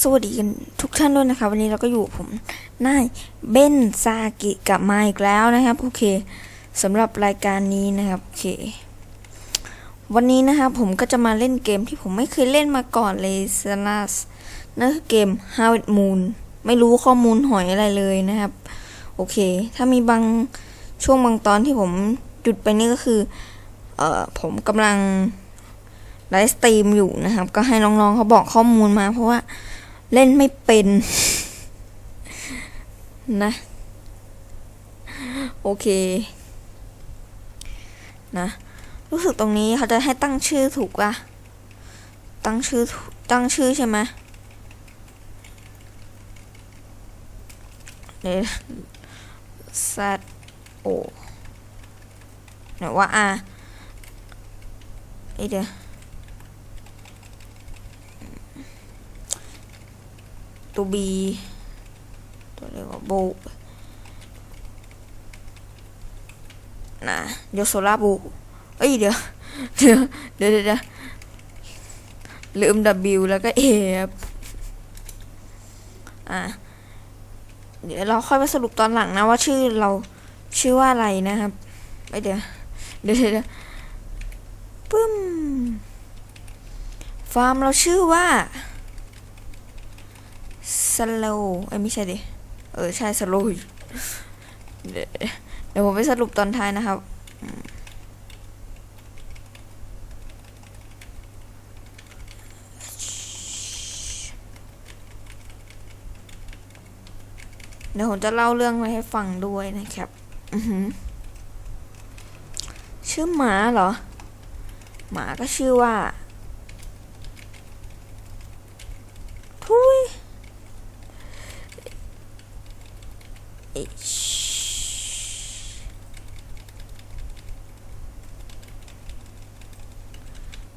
สวัสดีกันทุกท่านด้วยนะคะ วันนี้เราก็อยู่ผมนายเบนซากิกลับมาอีกแล้วนะครับ โอเคสำหรับรายการนี้นะครับโอเค วันนี้นะครับผมก็จะมาเล่นเกมที่ผมไม่เคยเล่นมาก่อนเลยสลัสนั่นคือเกม Harvest Moon ไม่รู้ข้อมูลหอยอะไรเลยนะครับ โอเค ถ้ามีบางช่วงบางตอนที่ผมหยุดไปนี่ก็คือเอ่อผมกำลังไลฟ์สตรีมอยู่นะครับ ก็ให้น้องๆเขาบอกข้อมูลมาเพราะว่า เล่นไม่เป็นนะ โอเค นะ รู้สึกตรงนี้เขาจะให้ตั้งชื่อถูกปะตั้งชื่อตั้งชื่อใช่ไหมเดี๋ยว Z O ไหนว่า R ไอเดี๋ยว ตัว B ตัวเรียกว่าโบนะเดี๋ยโซล่าบูเอ้ยเดี๋ยวเดี๋ยวเดี๋ยวเดี๋ยวลืม W แล้วก็ A ครับอะเดี๋ยวเราค่อยมาสรุปตอนหลังนะว่าชื่อเราชื่อว่าอะไรนะครับไอยเดี๋ยวเดี๋ยวเดี๋ยวเดี๋ยวปึ้มฟาร์มเราชื่อว่า สโลเอ้ยไม่ใช่ดิ เออ ใช่สโลเดี๋ยวเดี๋ยวผมไปสรุปตอนท้ายนะครับ เดี๋ยวผมจะเล่าเรื่องไว้ให้ฟังด้วยนะครับ ชื่อหมาเหรอ หมาก็ชื่อว่า ทุย เอย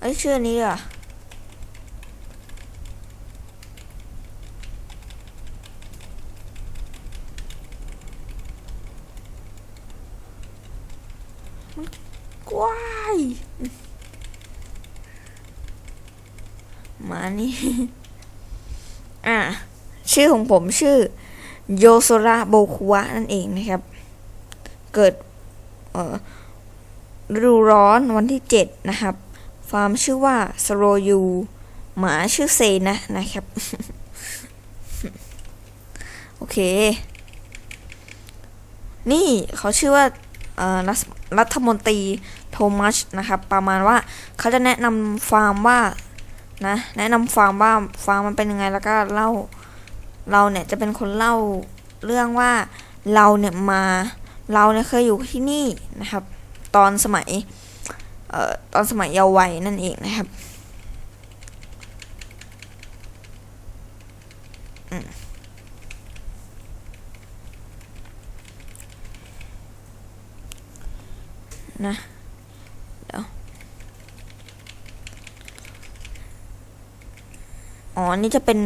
เอ้ยชื่อนี้เหรอมันกว้ายหมานี่ อะ ชื่อของผมชื่อ โยโซระโบคุวะนั่นเองนะครับ เกิดฤดูร้อนวันที่ 7 นะครับ ฟาร์มชื่อว่าสโรยูหมาชื่อเซนะนะครับ โอเค นี่เขาชื่อว่ารัฐมนตรีโทมัสนะครับ ประมาณว่าเขาจะแนะนำฟาร์มว่านะ แนะนำฟาร์มว่าฟาร์มมันเป็นยังไงแล้วก็เล่า เราเนี่ยจะเป็นคนเล่าเรื่องว่าเราเนี่ยมาเราเนี่ยเคยอยู่ที่นี่นะครับ ตอนสมัยเอ่อตอนสมัยเยาว์วัยนั่นเองนะครับนะเดี๋ยวอ๋อ นี่จะเป็น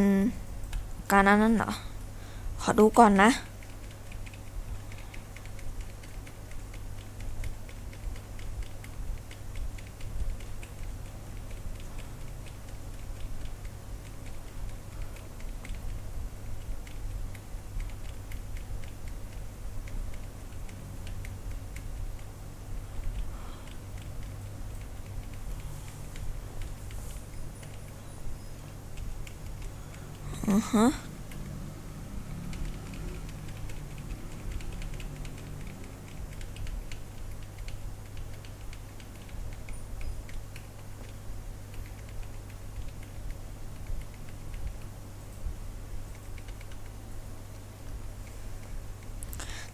การนั้นนั่นเหรอ ขอดูก่อนนะ อือฮะ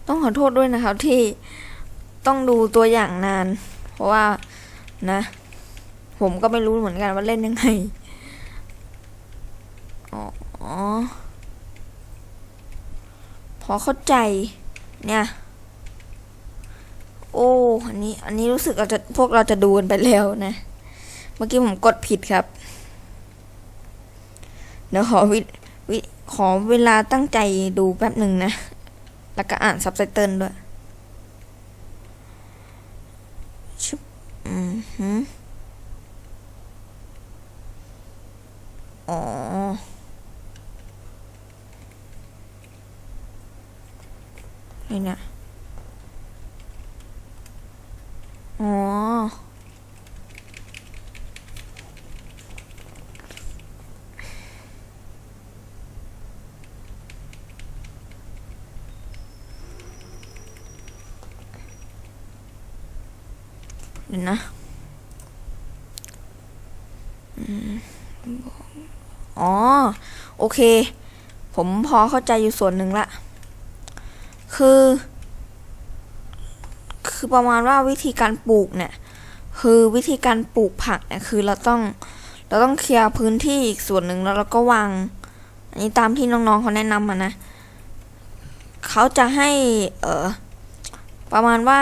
ต้องขอโทษด้วยนะครับที่ต้องดูตัวอย่างนาน เพราะว่านะ ผมก็ไม่รู้เหมือนกันว่าเล่นยังไงอ๋อ พอเข้าใจเนี่ย โอ้อันนี้ อันนี้รู้สึกเราจะพวกเราจะดูกันไปแล้วนะ เมื่อกี้ผมกดผิดครับ เดี๋ยวขอวิวิขอเวลาตั้งใจดูแป๊บหนึ่งนะ แล้วก็อ่านซับไตเติลด้วย ชุบอืมฮึอ๋อ เนี่ย อ๋อ เดี๋ยวนะอืมอ๋อ โอเค ผมพอเข้าใจอยู่ส่วนหนึ่งละ คือ คือประมาณว่าวิธีการปลูกเนี่ย คือวิธีการปลูกผักเนี่ยคือเราต้องเราต้องเคลียร์พื้นที่อีกส่วนหนึ่งแล้วเราก็วาง อันนี้ตามที่น้องๆเขาแนะนำมานะเขาจะให้เออประมาณว่า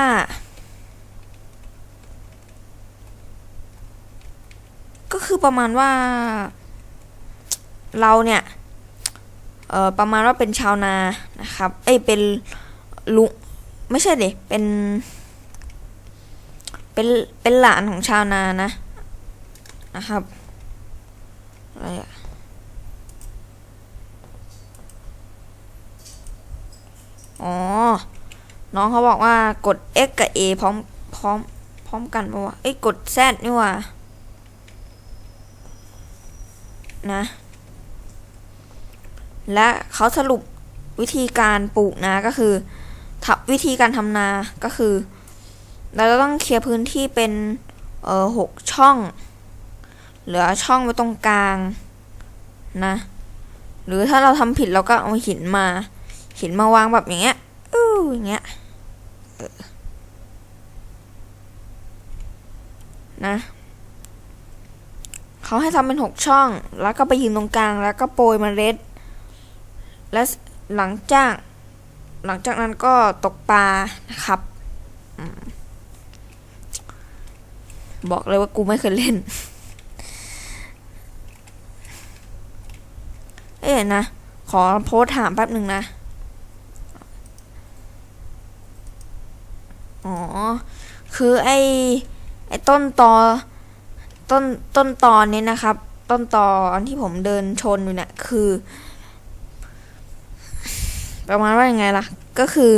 ก็คือประมาณว่า เราเนี่ยเออประมาณว่าเป็นชาวนานะครับ เอ้ยเป็น ลุงไม่ใช่ดิเป็น เป็น เป็นหลานของชาวนานะ นะครับ อะไรอะอ๋อ น้องเขาบอกว่ากด X กับ A พร้อม พร้อม พร้อมกันปะวะ เอ้ย กด Z นี่ว่า นะ และเขาสรุปวิธีการปลูกนาก็คือ ทับวิธีการทำนาก็คือ เราจะต้องเคลียร์พื้นที่เป็นเออหกช่อง เหลือช่องไว้ตรงกลางนะ หรือถ้าเราทำผิดเราก็เอาหินมา หินมาวางแบบอย่างเงี้ยอู้อย่างเงี้ยนะเขาให้ทำเป็นหกช่อง แล้วก็ไปยืนตรงกลางแล้วก็โปรยมเมล็ด และหลังจาก หลังจากนั้นก็ตกปลานะครับอบอกเลยว่ากูไม่เคยเล่น เอ๊ะนะ ขอโพสถามแป๊บหนึ่งนะ อ๋อ คือไอ้ไอ้ต้นตอ ต้นต้นตอนนี้นะครับ ต้นตอนที่ผมเดินชนอยู่เนี่ยคือ ประมาณว่ายังไงล่ะ ก็คือ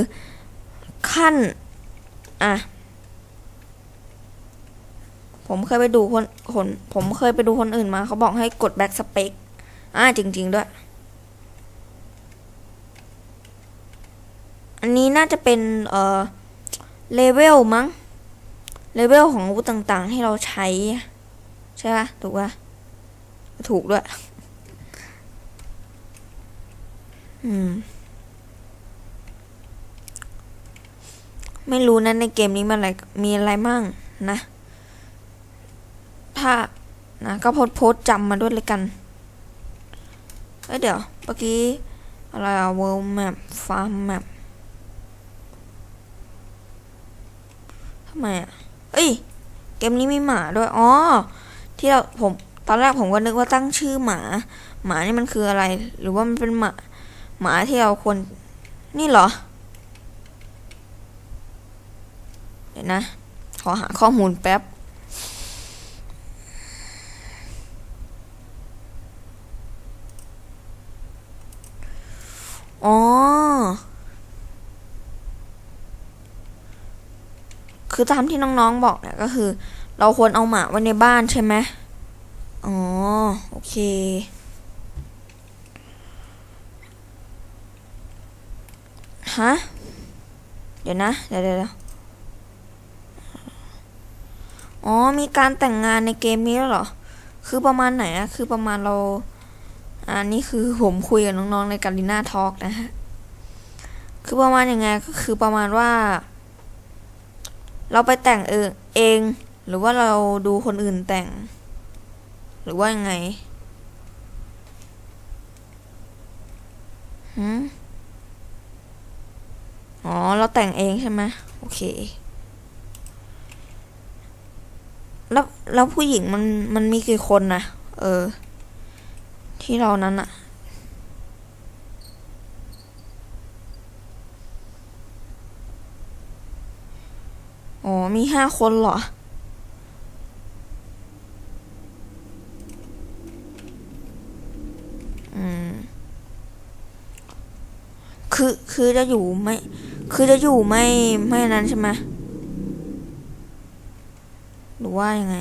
ขั้น อะ ผมเคยไปดูคนคนผมเคยไปดูคนอื่นมา เขาบอกให้กดแบ็กสเปกอ่าจริง ๆ ด้วย อันนี้น่าจะเป็น เอ่อ เลเวลมั้ง เลเวลของอาวุธต่างๆที่เราใช้ ใช่ปะถูกปะถูกด้วย อืม ไม่รู้นะในเกมนี้มันอะไรมีอะไรมั่งนะ ถ้านะก็โพสโพสจำมาด้วยเลยกันเอ้ยเดี๋ยวเมื่อกี้อะไรอะ world map farm map ทำไมอะเอ้ย เกมนี้มีหมาด้วย อ๋อ ที่เราผมตอนแรกผมก็นึกว่าตั้งชื่อหมา หมานี่มันคืออะไร หรือว่ามันเป็นหมา หมาที่เราควร นี่เหรอ เดี๋ ยวนะ ขอหาข้อมูลแป๊บ อ๋อ คือตามที่น้องๆบอกเนี่ยก็คือ เราควรเอาหมาไว้ในบ้านใช่ไหมอ๋อ โอเคฮะ เดี๋ยวนะ เดี๋ยวเดี๋ยว อ๋อ มีการแต่งงานในเกมนี้แล้วเหรอ คือประมาณไหนอะคือประมาณเรา อันนี้คือผมคุยกับน้องๆในการีน่าทอล์กนะฮะ คือประมาณยังไงก็คือประมาณว่า เราไปแต่งเองเอง หรือว่าเราดูคนอื่นแต่ง หรือว่ายังไงหืมอ๋อ เราแต่งเองใช่ไหมโอเค แล้วแล้วผู้หญิงมันมันมีกี่คนนะเออ ที่เรานั้นอะอ๋อ มีห้าคนเหรอ อืม คือ คือจะอยู่ไม่ คือจะอยู่ไม่ ไม่นั้นใช่ไหม รือว่ายังไง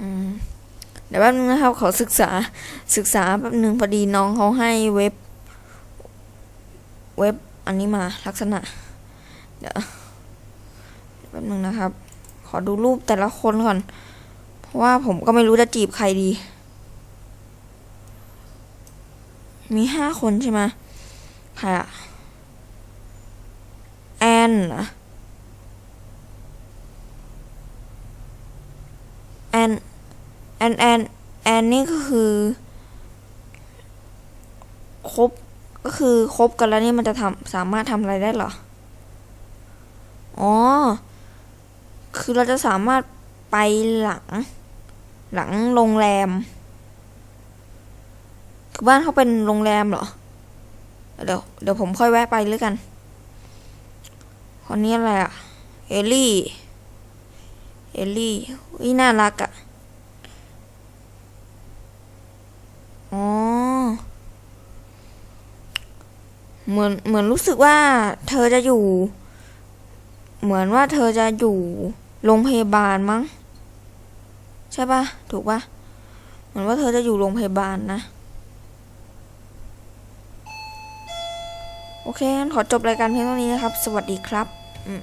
อืมเดี๋ยวแป๊บนึงนะครับขอศึกษาศึกษาแป๊บนึงพอดีน้องเขาให้เว็บ เว็บอันนี้มาลักษณะ เดี๋ยวแป๊บนึงนะครับ ขอดูรูปแต่ละคนก่อน ว่าผมก็ไม่รู้จะจีบใครดี มีห้าคนใช่ไหมใครอะแอนเหรอแอนแอนแอนแอนนี่ก็คือคบก็คือคบกันแล้วนี่มันจะทำสามารถทำอะไรได้เหรอ อ๋อ คือเราจะสามารถไปหลัง หลังโรงแรมคือบ้านเขาเป็นโรงแรมเหรอ เดี๋ยวเดี๋ยวผมค่อยแวะไปเลยกัน คนนี้อะไรอะเอลลี่ เอลลี่วิน่ารักอะอ๋อ เหมือนเหมือนรู้สึกว่า เธอจะอยู่ เหมือนว่าเธอจะอยู่โรงพยาบาลมั้ง ใช่ปะถูกปะเหมือนว่าเธอจะอยู่โรงพยาบาลนะ โอเคงั้นขอจบรายการเพียงเท่านี้นะครับ สวัสดีครับ อืม